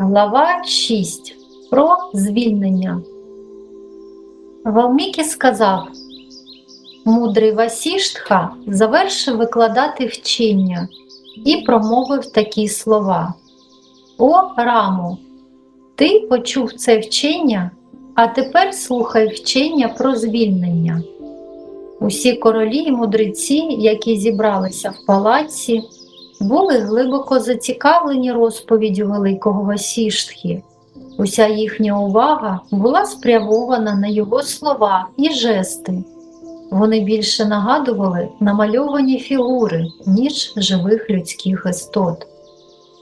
Глава 6. Про звільнення. Валмікі сказав, мудрий Васіштха завершив викладати вчення і промовив такі слова. О, Раму, ти почув це вчення, а тепер слухай вчення про звільнення. Усі королі і мудреці, які зібралися в палаці, були глибоко зацікавлені розповіддю великого Васіштхи. Уся їхня увага була спрямована на його слова і жести. Вони більше нагадували намальовані фігури, ніж живих людських істот.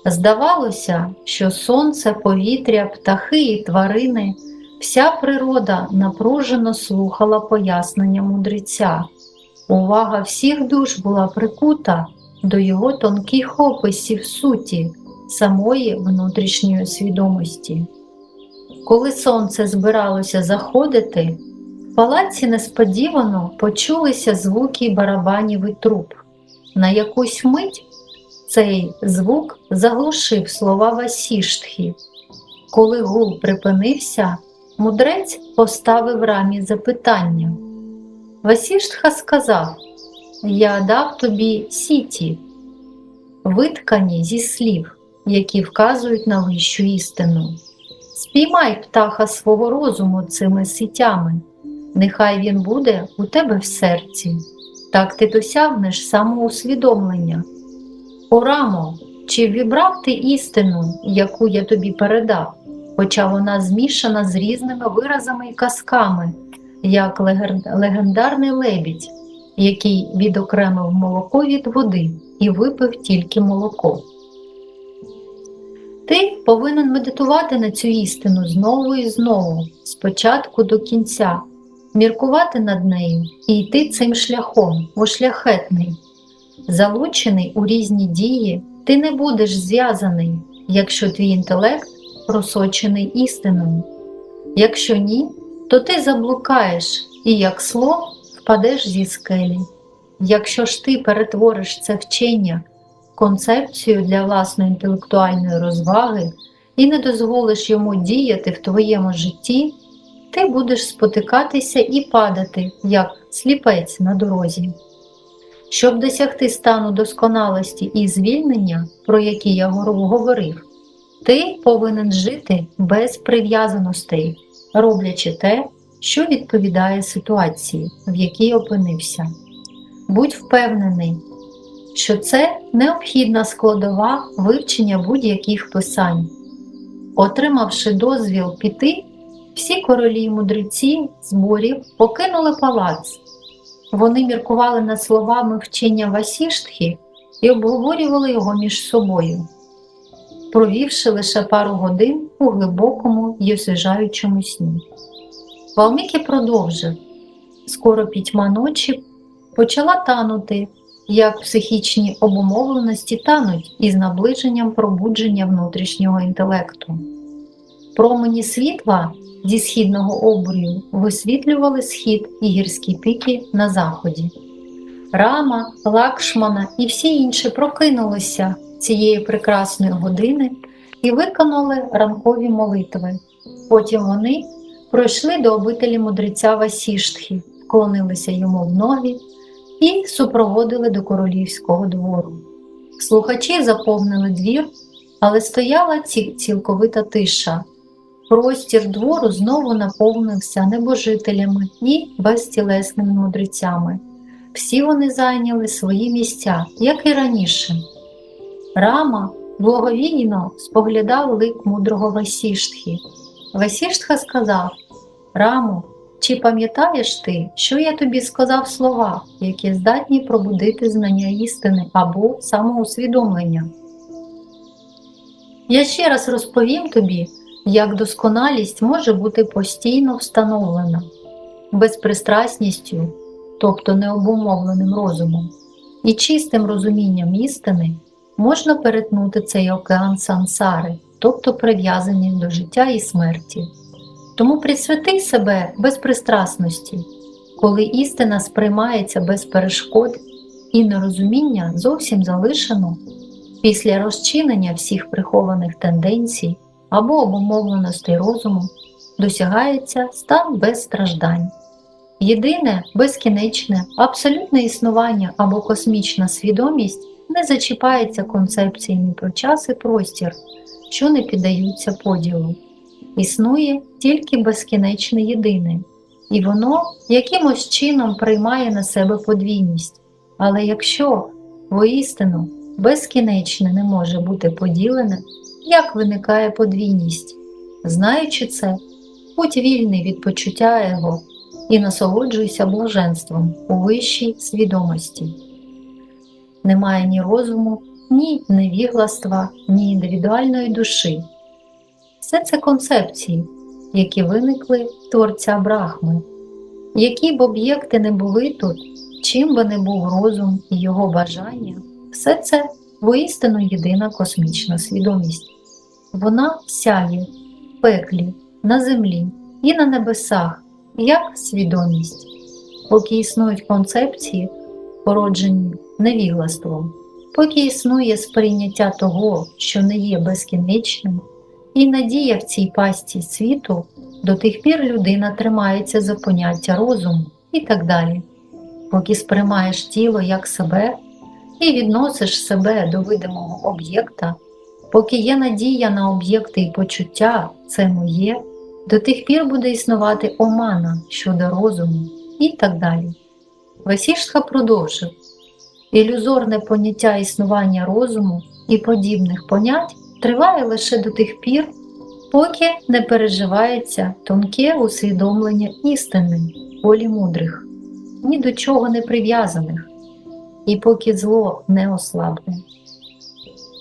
Здавалося, що сонце, повітря, птахи і тварини, вся природа напружено слухала пояснення мудреця. Увага всіх душ була прикута до його тонких описів суті, самої внутрішньої свідомості. Коли сонце збиралося заходити, в палаці несподівано почулися звуки барабанів і труб. На якусь мить цей звук заглушив слова Васіштхи. Коли гул припинився, мудрець поставив рамі запитання. Васіштха сказав: Я дав тобі сіті, виткані зі слів, які вказують на вищу істину. Спіймай птаха свого розуму цими сітями, нехай він буде у тебе в серці. Так ти досягнеш самоусвідомлення. Орамо, чи вібрав ти істину, яку я тобі передав, хоча вона змішана з різними виразами і казками, як легендарний лебідь, який відокремив молоко від води і випив тільки молоко. Ти повинен медитувати на цю істину знову і знову, спочатку до кінця, міркувати над нею і йти цим шляхом, бо шляхетний. Залучений у різні дії, ти не будеш зв'язаний, якщо твій інтелект просочений істиною. Якщо ні, то ти заблукаєш і як слон впадеш зі скелі. Якщо ж ти перетвориш це вчення концепцію для власної інтелектуальної розваги і не дозволиш йому діяти в твоєму житті, ти будеш спотикатися і падати, як сліпець на дорозі. Щоб досягти стану досконалості і звільнення, про які я говорив, ти повинен жити без прив'язаностей, роблячи те, що відповідає ситуації, в якій опинився. Будь впевнений, що це необхідна складова вивчення будь-яких писань. Отримавши дозвіл піти, всі королі й мудреці зборів покинули палац. Вони міркували над словами вчення Васіштхи і обговорювали його між собою, провівши лише пару годин у глибокому й освіжаючому сні. Валміки продовжив скоро пітьма ночі почала танути, як психічні обумовленості тануть із наближенням пробудження внутрішнього інтелекту. Промені світла зі східного обрію висвітлювали схід і гірські піки на заході. Рама, Лакшмана і всі інші прокинулися цієї прекрасної години і виконали ранкові молитви. Потім вони пройшли до обителі мудреця Васіштхи, вклонилися йому в ноги і супроводили до королівського двору. Слухачі заповнили двір, але стояла ці- цілковита тиша. Простір двору знову наповнився небожителями і безтілесними мудрецями. Всі вони зайняли свої місця, як і раніше. Рама благовійно споглядав лик мудрого Васіштхи. Васіштха сказав: Рамо, чи пам'ятаєш ти, що я тобі сказав слова, які здатні пробудити знання істини або самоусвідомлення? Я ще раз розповім тобі, як досконалість може бути постійно встановлена безпристрасністю, тобто необумовленим розумом, і чистим розумінням істини можна перетнути цей океан сансари, тобто прив'язаність до життя і смерті. Тому присвяти себе безпристрасності, коли істина сприймається без перешкод і нерозуміння зовсім залишено після розчинення всіх прихованих тенденцій або обумовленостей розуму досягається стан без страждань. Єдине, безкінечне, абсолютне існування або космічна свідомість не зачіпається концепціями про час і простір, що не піддаються поділу. Існує тільки безкінечне єдине, і воно якимось чином приймає на себе подвійність. Але якщо воістину безкінечне не може бути поділене, як виникає подвійність? Знаючи це, будь вільний від почуття его і насолоджуйся блаженством у вищій свідомості. Немає ні розуму, ні невігластва, ні індивідуальної душі. Все це концепції, які виникли творця Брахми. Які б об'єкти не були тут, чим би не був розум і його бажання, все це воістину єдина космічна свідомість. Вона сяє в пеклі, на землі і на небесах, як свідомість, поки існують концепції, породжені невіглаством, поки існує сприйняття того, що не є безкінечним, і надія в цій пасті світу, до тих пір людина тримається за поняття розуму і так далі. Поки сприймаєш тіло як себе і відносиш себе до видимого об'єкта, поки є надія на об'єкти і почуття це моє, до тих пір буде існувати омана щодо розуму і так далі. Васішка продовжив ілюзорне поняття існування розуму і подібних понять триває лише до тих пір, поки не переживається тонке усвідомлення істини волі мудрих, ні до чого не прив'язаних, і поки зло не ослабне.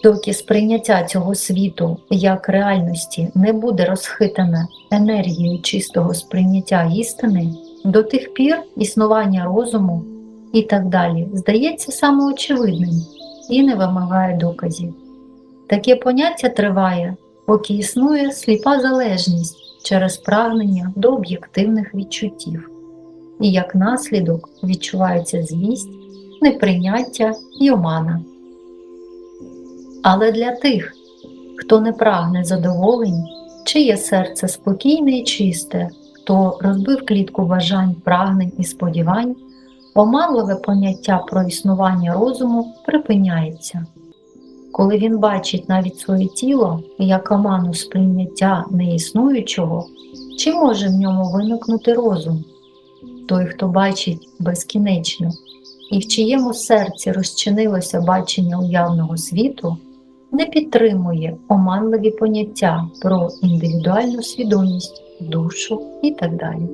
Доки сприйняття цього світу як реальності не буде розхитане енергією чистого сприйняття істини, до тих пір існування розуму і так далі здається самоочевидним і не вимагає доказів. Таке поняття триває, поки існує сліпа залежність через прагнення до об'єктивних відчуттів, і як наслідок відчувається злість, неприйняття й омана. Але для тих, хто не прагне задоволень, чиє серце спокійне і чисте, хто розбив клітку бажань, прагнень і сподівань, оманливе поняття про існування розуму припиняється. Коли він бачить навіть своє тіло як оману сприйняття неіснуючого, чи може в ньому виникнути розум? Той, хто бачить безкінечно, і в чиєму серці розчинилося бачення уявного світу, не підтримує оманливі поняття про індивідуальну свідомість, душу і так далі.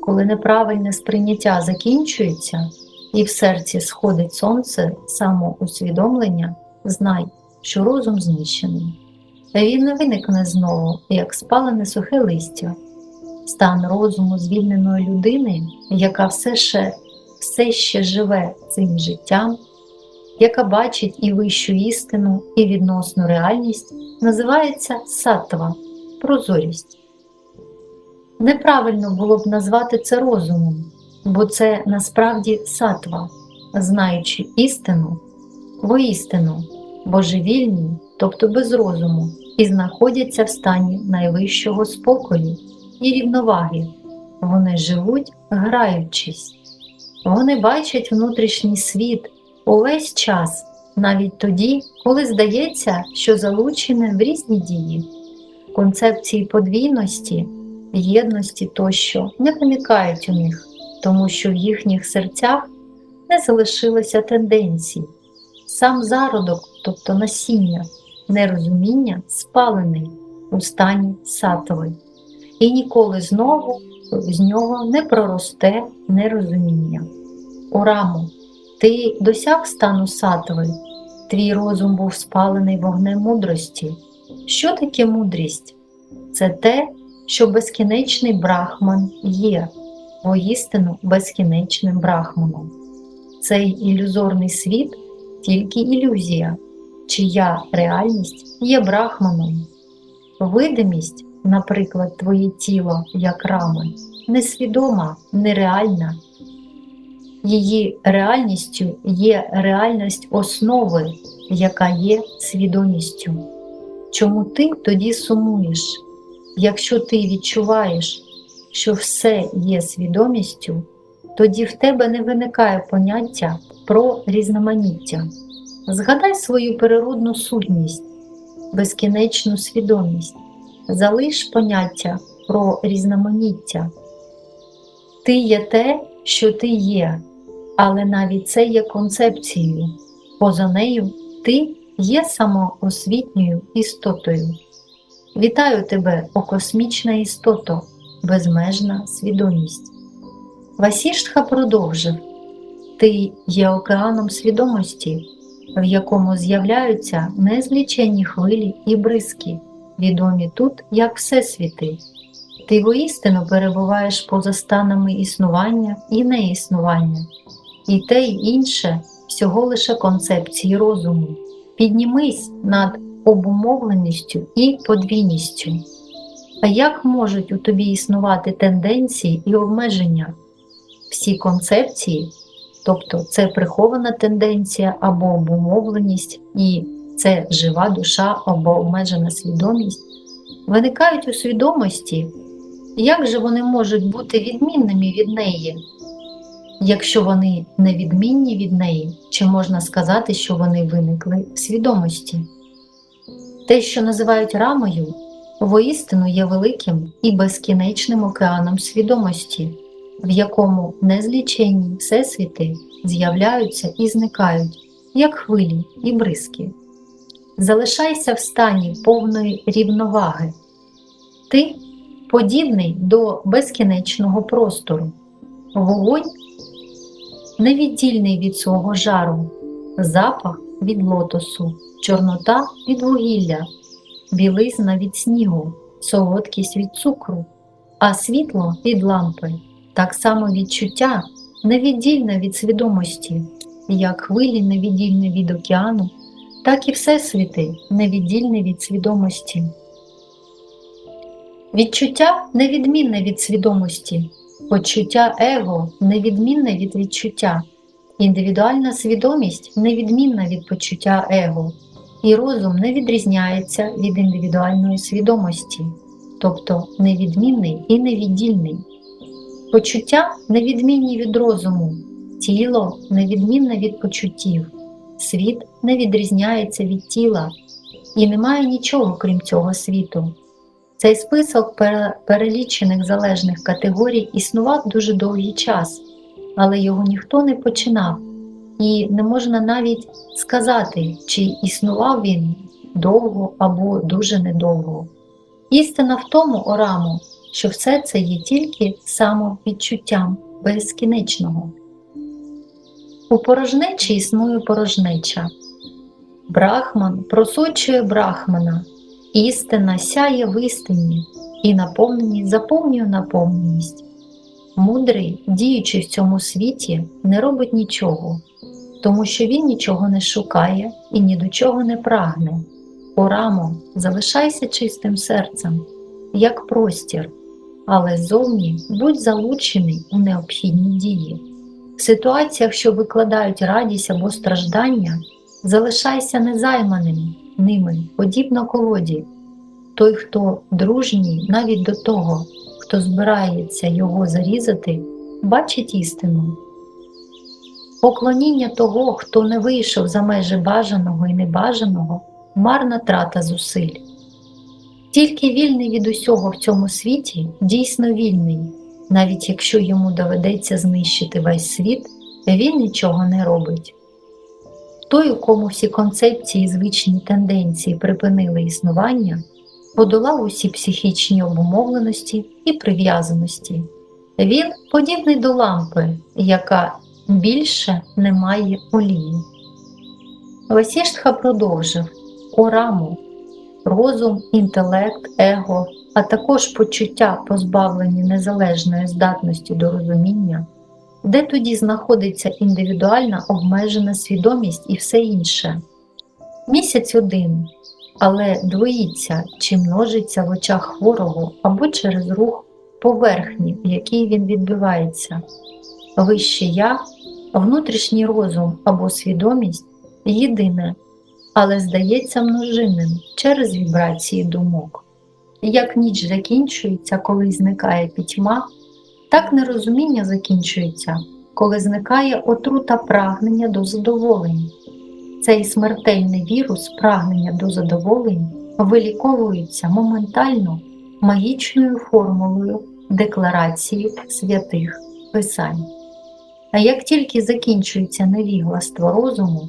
Коли неправильне сприйняття закінчується і в серці сходить сонце самоусвідомлення, знай, що розум знищений. та Він не виникне знову, як спалене сухе листя, стан розуму звільненої людини, яка все ще, все ще живе цим життям яка бачить і вищу істину, і відносну реальність, називається саттва прозорість. Неправильно було б назвати це розумом, бо це насправді сатва, знаючи істину, воістину, божевільні, тобто без розуму, і знаходяться в стані найвищого спокою і рівноваги. Вони живуть, граючись, вони бачать внутрішній світ увесь час, навіть тоді, коли здається, що залучене в різні дії, концепції подвійності, єдності тощо не виникають у них, тому що в їхніх серцях не залишилося тенденцій. Сам зародок, тобто насіння, нерозуміння спалений у стані сатови, і ніколи знову з нього не проросте нерозуміння. У ти досяг стану сатви, твій розум був спалений вогнем мудрості. Що таке мудрість? Це те, що безкінечний брахман є, воістину безкінечним брахманом. Цей ілюзорний світ тільки ілюзія, чия реальність є брахманом. Видимість, наприклад, твоє тіло як рами, несвідома, нереальна. Її реальністю є реальність основи, яка є свідомістю. чому ти тоді сумуєш? Якщо ти відчуваєш, що все є свідомістю, тоді в тебе не виникає поняття про різноманіття. Згадай свою природну сутність, безкінечну свідомість, залиш поняття про різноманіття. Ти є те, що ти є, але навіть це є концепцією. Поза нею ти є самоосвітньою істотою. Вітаю тебе, о космічна істото, безмежна свідомість. Васіштха продовжив Ти є океаном свідомості, в якому з'являються незліченні хвилі і бризки, відомі тут як Всесвіти. Ти воістину перебуваєш поза станами існування і неіснування, і те й інше всього лише концепції розуму. Піднімись над обумовленістю і подвійністю. А як можуть у тобі існувати тенденції і обмеження? Всі концепції, тобто це прихована тенденція або обумовленість, і це жива душа або обмежена свідомість, виникають у свідомості, як же вони можуть бути відмінними від неї? Якщо вони не відмінні від неї, чи можна сказати, що вони виникли в свідомості? Те, що називають рамою, воістину є великим і безкінечним океаном свідомості, в якому незліченні всесвіти з'являються і зникають, як хвилі і бризки. Залишайся в стані повної рівноваги. Ти подібний до безкінечного простору, вогонь невіддільний від свого жару, запах від лотосу, чорнота від вугілля, білизна від снігу, солодкість від цукру, а світло від лампи, так само відчуття невіддільне від свідомості, як хвилі невіддільне від океану, так і всесвіти невіддільне від свідомості. Відчуття невідмінне від свідомості, почуття его невідмінне від відчуття, індивідуальна свідомість невідмінна від почуття его, і розум не відрізняється від індивідуальної свідомості, тобто невідмінний і невіддільний. Почуття невідмінні від розуму, тіло невідмінне від почуттів, світ не відрізняється від тіла, і немає нічого крім цього світу. Цей список перелічених залежних категорій існував дуже довгий час, але його ніхто не починав, і не можна навіть сказати, чи існував він довго або дуже недовго. Істина в тому, Орамо, що все це є тільки самовідчуттям безкінечного. У порожнечі існує порожнеча. Брахман просочує брахмана, істина сяє в істині, і наповненість заповнює наповненість. Мудрий, діючи в цьому світі, не робить нічого, тому що він нічого не шукає і ні до чого не прагне. Орамо, залишайся чистим серцем, як простір, але зовні будь залучений у необхідні дії. В ситуаціях, що викладають радість або страждання, залишайся незайманим ними, подібно колоді. Той, хто дружній навіть до того, хто збирається його зарізати, бачить істину. Поклоніння того, хто не вийшов за межі бажаного і небажаного, марна трата зусиль. Тільки вільний від усього в цьому світі дійсно вільний, навіть якщо йому доведеться знищити весь світ, він нічого не робить. Той, у кому всі концепції і звичні тенденції припинили існування, подолав усі психічні обумовленості і прив'язаності. Він подібний до лампи, яка більше не має олії. Васіштха продовжив Ораму, розум, інтелект, его, а також почуття, позбавлені незалежної здатності до розуміння, де тоді знаходиться індивідуальна обмежена свідомість і все інше. Місяць один, але двоїться чи множиться в очах хворого або через рух поверхні, в якій він відбивається. Вище я, внутрішній розум або свідомість єдине, але здається множинним через вібрації думок. Як ніч закінчується, коли зникає пітьма, так нерозуміння закінчується, коли зникає отрута прагнення до задоволень. Цей смертельний вірус прагнення до задоволень виліковується моментально магічною формулою декларації святих писань. А як тільки закінчується невігластво розуму,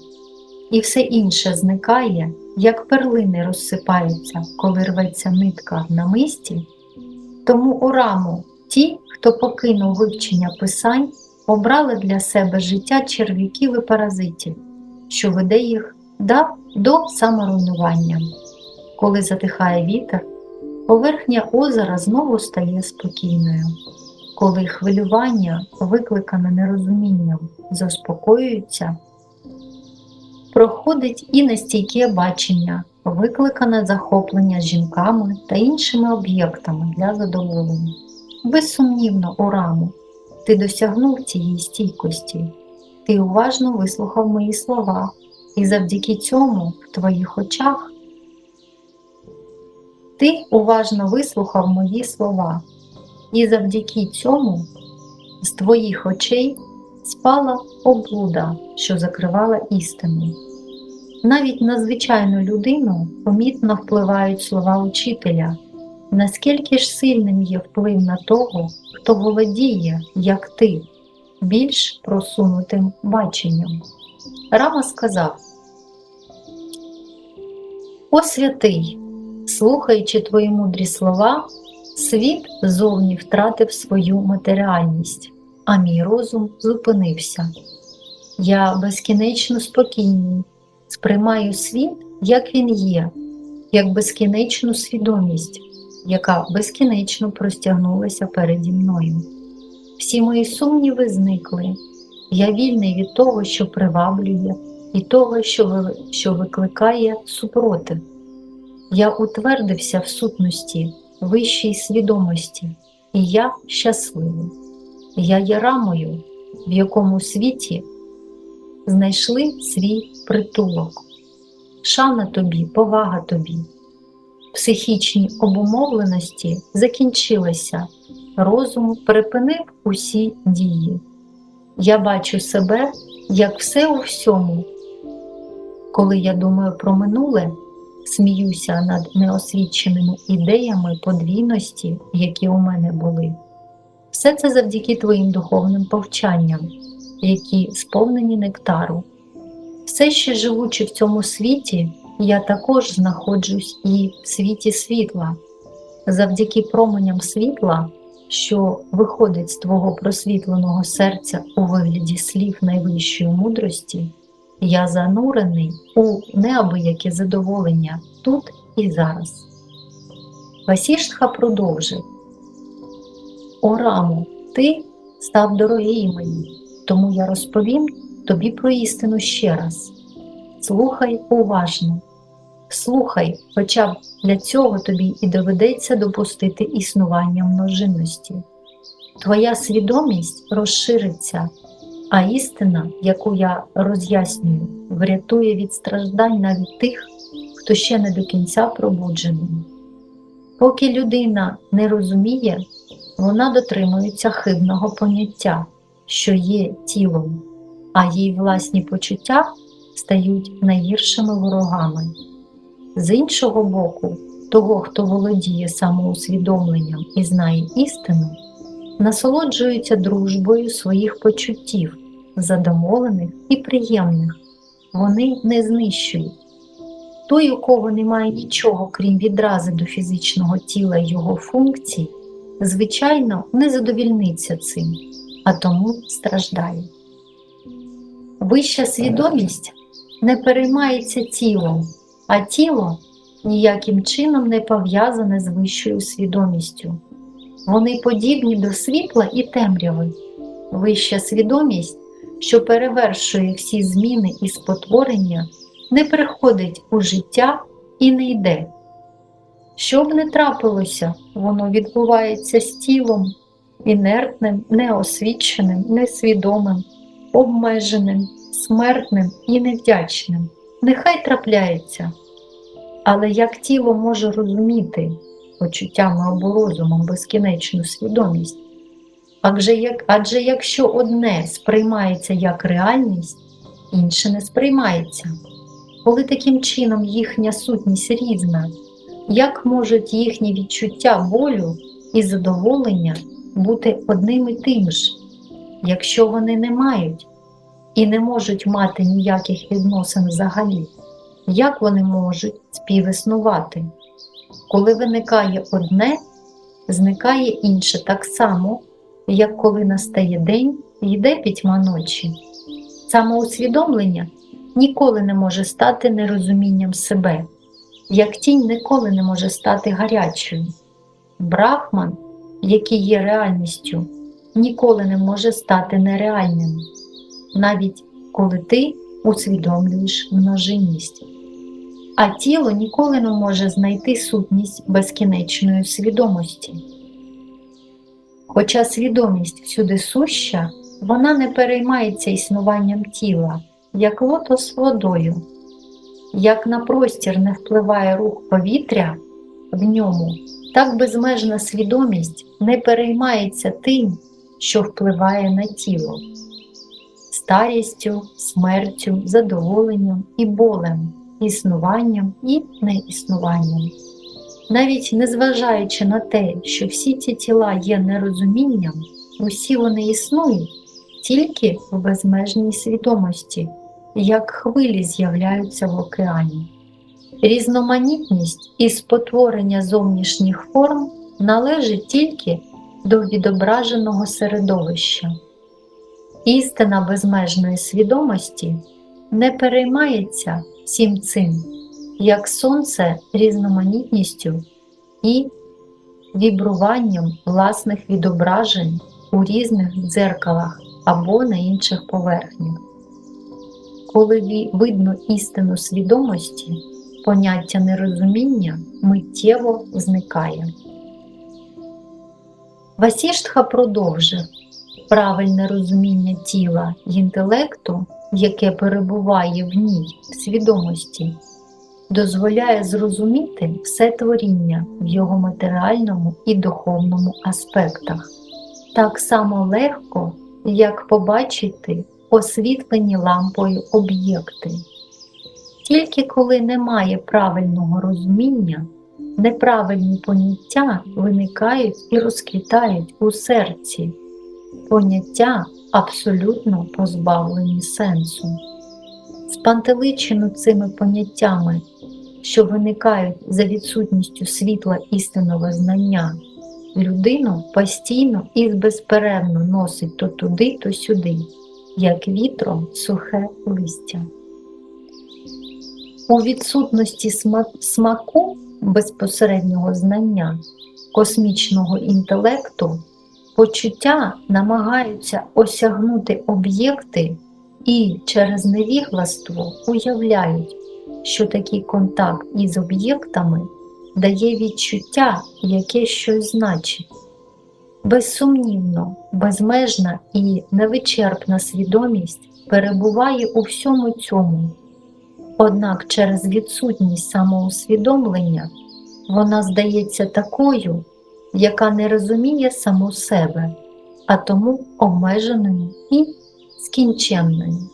і все інше зникає, як перлини розсипаються, коли рветься нитка на мисті, тому у раму ті, хто покинув вивчення писань, обрали для себе життя черв'яків і паразитів, що веде їх да, до саморуйнування. Коли затихає вітер, поверхня озера знову стає спокійною. Коли хвилювання, викликане нерозумінням, заспокоюються, проходить і нестійке бачення, викликане захоплення жінками та іншими об'єктами для задоволення. Безсумнівно, Ораму, ти досягнув цієї стійкості, ти уважно вислухав мої слова, і завдяки цьому в твоїх очах ти уважно вислухав мої слова, і завдяки цьому з твоїх очей спала облуда, що закривала істину. Навіть на звичайну людину помітно впливають слова учителя, наскільки ж сильним є вплив на того, хто володіє, як ти, більш просунутим баченням. Рама сказав: О святий, слухаючи твої мудрі слова, світ зовні втратив свою матеріальність, а мій розум зупинився. Я безкінечно спокійний, сприймаю світ, як він є, як безкінечну свідомість, яка безкінечно простягнулася переді мною. Всі мої сумніви зникли. Я вільний від того, що приваблює, і того, що, викликає супротив. Я утвердився в сутності, вищій свідомості, і я щасливий. Я є рамою, в якому світі знайшли свій притулок. Шана тобі, повага тобі. Психічні обумовленості закінчилися, розум припинив усі дії. Я бачу себе як все у всьому. Коли я думаю про минуле, сміюся над неосвіченими ідеями подвійності, які у мене були. Все це завдяки твоїм духовним повчанням, які сповнені нектару. Все ще живучи в цьому світі, я також знаходжусь і в світі світла. Завдяки променям світла, що виходить з твого просвітленого серця у вигляді слів найвищої мудрості, я занурений у неабияке задоволення тут і зараз. Васіштха продовжив. О Раму, ти став дорогий мені, тому я розповім тобі про істину ще раз. Слухай уважно, слухай, хоча б для цього тобі і доведеться допустити існування множинності. Твоя свідомість розшириться, а істина, яку я роз'яснюю, врятує від страждань навіть тих, хто ще не до кінця пробуджений. Поки людина не розуміє, вона дотримується хибного поняття, що є тілом, а її власні почуття стають найгіршими ворогами. З іншого боку, того, хто володіє самоусвідомленням і знає істину, насолоджується дружбою своїх почуттів, задоволених і приємних, вони не знищують. Той, у кого немає нічого, крім відрази до фізичного тіла і його функцій, звичайно, не задовільниться цим, а тому страждає. Вища свідомість не переймається тілом, а тіло ніяким чином не пов'язане з вищою свідомістю. Вони подібні до світла і темряви. Вища свідомість, що перевершує всі зміни і спотворення, не приходить у життя і не йде. Що б не трапилося, воно відбувається з тілом, інертним, неосвіченим, несвідомим, обмеженим, смертним і невдячним. нехай трапляється. Але як тіло може розуміти почуттями або розумом безкінечну свідомість? Адже, як, адже якщо одне сприймається як реальність, інше не сприймається. Коли таким чином їхня сутність різна, як можуть їхні відчуття болю і задоволення бути одним і тим ж, якщо вони не мають і не можуть мати ніяких відносин взагалі? Як вони можуть співіснувати? Коли виникає одне, зникає інше так само, як коли настає день і йде пітьма ночі. Самоусвідомлення ніколи не може стати нерозумінням себе, як тінь ніколи не може стати гарячою. Брахман, який є реальністю, ніколи не може стати нереальним, навіть коли ти усвідомлюєш множинність. А тіло ніколи не може знайти сутність безкінечної свідомості. Хоча свідомість всюди суща, вона не переймається існуванням тіла, як лотос водою. Як на простір не впливає рух повітря в ньому, так безмежна свідомість не переймається тим, що впливає на тіло, старістю, смертю, задоволенням і болем, існуванням і неіснуванням. Навіть незважаючи на те, що всі ці тіла є нерозумінням, усі вони існують тільки в безмежній свідомості, як хвилі з'являються в океані. Різноманітність і спотворення зовнішніх форм належить тільки до відображеного середовища. Істина безмежної свідомості не переймається всім цим, як сонце різноманітністю і вібруванням власних відображень у різних дзеркалах або на інших поверхнях. Коли видно істину свідомості, поняття нерозуміння миттєво зникає. Васіштха продовжив правильне розуміння тіла й інтелекту, яке перебуває в ній в свідомості, дозволяє зрозуміти все творіння в його матеріальному і духовному аспектах, так само легко, як побачити освітлені лампою об'єкти. Тільки коли немає правильного розуміння, неправильні поняття виникають і розквітають у серці, поняття абсолютно позбавлені сенсу. Спантеличену цими поняттями, що виникають за відсутністю світла істинного знання, людину постійно і безперервно носить то туди, то сюди, як вітром сухе листя. У відсутності смаку безпосереднього знання, космічного інтелекту, почуття намагаються осягнути об'єкти і через невігластво уявляють, що такий контакт із об'єктами дає відчуття, яке щось значить. Безсумнівно, безмежна і невичерпна свідомість перебуває у всьому цьому. Однак через відсутність самоусвідомлення вона здається такою, яка не розуміє саму себе, а тому обмеженою і скінченною.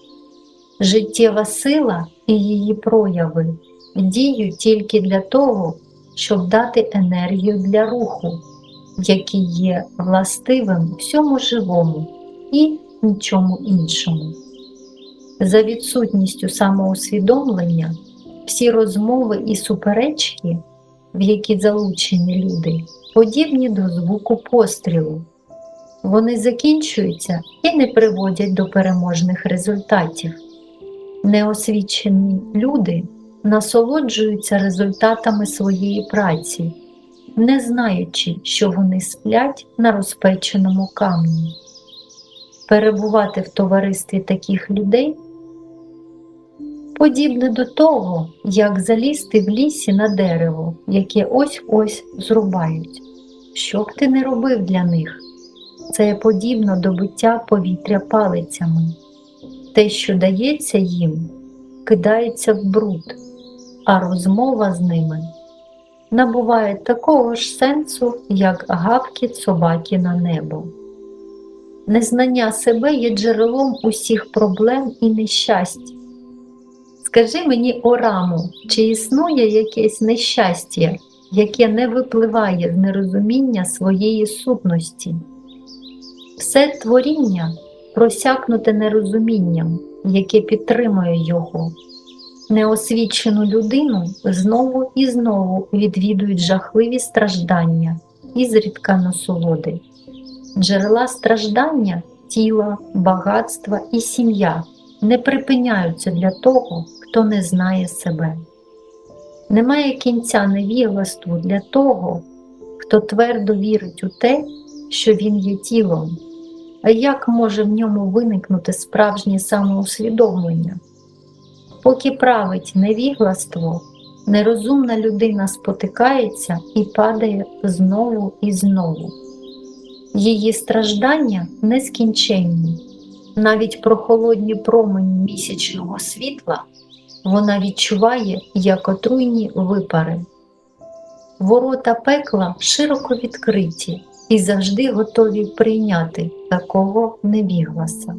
Життєва сила і її прояви діють тільки для того, щоб дати енергію для руху, який є властивим всьому живому і нічому іншому. За відсутністю самоусвідомлення всі розмови і суперечки, в які залучені люди, подібні до звуку пострілу. Вони закінчуються і не приводять до переможних результатів. Неосвічені люди насолоджуються результатами своєї праці, не знаючи, що вони сплять на розпеченому камені. Перебувати в товаристві таких людей подібне до того, як залізти в лісі на дерево, яке ось-ось зрубають. Що б ти не робив для них? Це подібно до биття повітря палицями. Те, що дається їм, кидається в бруд, а розмова з ними набуває такого ж сенсу, як гавкіт собаки на небо. Незнання себе є джерелом усіх проблем і нещасть. Скажи мені, Ораму, чи існує якесь нещастя, яке не випливає з нерозуміння своєї сутності? Все творіння просякнуте нерозумінням, яке підтримує його. Неосвічену людину знову і знову відвідують жахливі страждання і зрідка насолоди. Джерела страждання, тіла, багатства і сім'я не припиняються для того, хто не знає себе. Немає кінця невігластву для того, хто твердо вірить у те, що він є тілом. А як може в ньому виникнути справжнє самоусвідомлення? Поки править невігластво, нерозумна людина спотикається і падає знову і знову. Її страждання нескінченні. Навіть прохолодні промені місячного світла вона відчуває як отруйні випари. Ворота пекла широко відкриті і завжди готові прийняти такого невігласа.